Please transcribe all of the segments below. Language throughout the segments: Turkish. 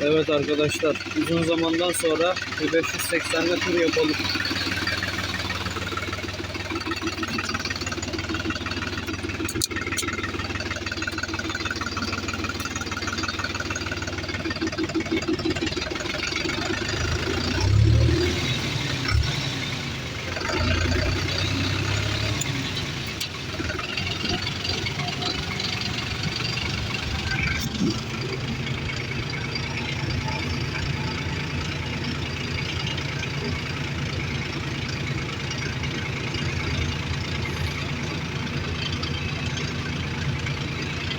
Evet arkadaşlar uzun zamandan sonra bir 580'le tur yapalım.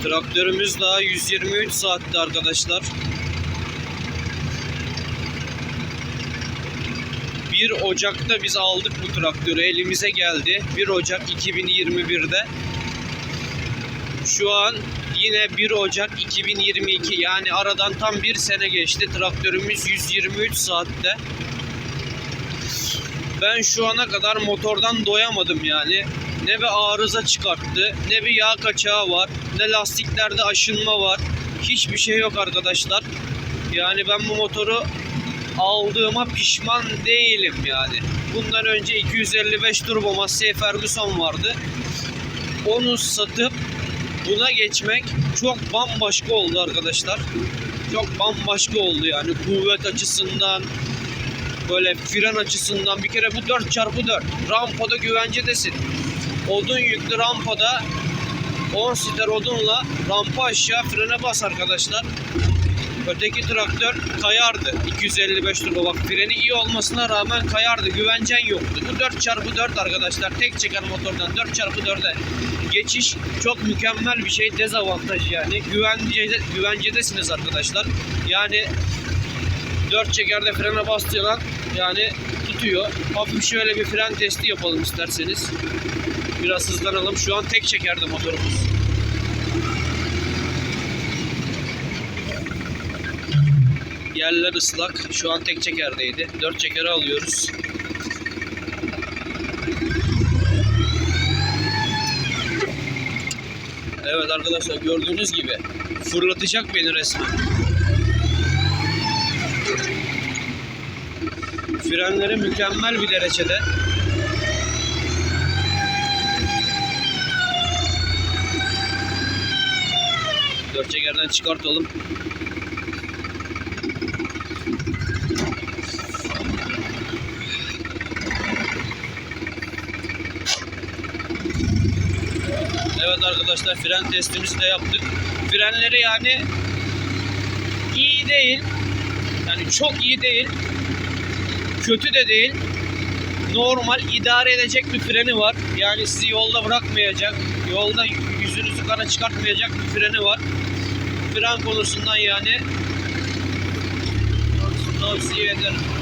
Traktörümüz daha 123 saatte arkadaşlar. 1 Ocak'ta biz aldık bu traktörü. Elimize geldi. 1 Ocak 2021'de. Şu an yine 1 Ocak 2022 yani aradan tam bir sene geçti. Traktörümüz 123 saatte. Ben şu ana kadar motordan doyamadım yani. Ne bir arıza çıkarttı, ne bir yağ kaçağı var, ne lastiklerde aşınma var. Hiçbir şey yok arkadaşlar. Yani ben bu motoru aldığıma pişman değilim yani. Bundan önce 255 turbo Massey Ferguson vardı. Onu satıp buna geçmek çok bambaşka oldu arkadaşlar. Çok bambaşka oldu yani kuvvet açısından, böyle fren açısından bir kere bu 4x4 rampada güvencedesin. Odun yüklü rampada 10 siter odunla rampa aşağı frene bas arkadaşlar. Öteki traktör kayardı. 255 turbo bak freni iyi olmasına rağmen kayardı. Güvencen yoktu. Bu 4x4 arkadaşlar. Tek çeker motordan 4x4'e geçiş çok mükemmel bir şey. Dezavantaj yani. Güvence, güvencedesiniz arkadaşlar. Yani 4 çekerde frene bastığı an yani tutuyor. Hafif şöyle bir fren testi yapalım isterseniz. Biraz hızlanalım. Şu an tek çekerde motorumuz. Yerler ıslak. Şu an tek çekerdeydi. 4 çekeri alıyoruz. Evet arkadaşlar gördüğünüz gibi fırlatacak beni resmen. Frenleri mükemmel bir derecede. Dört çekerden çıkartalım. Evet arkadaşlar fren testimizi de yaptık. Frenleri yani iyi değil. Yani çok iyi değil. Kötü de değil. Normal idare edecek bir freni var. Yani sizi yolda bırakmayacak. Yolda yüzünüzü kana çıkartmayacak bir freni var. Fren konusundan yani tavsiye ederim.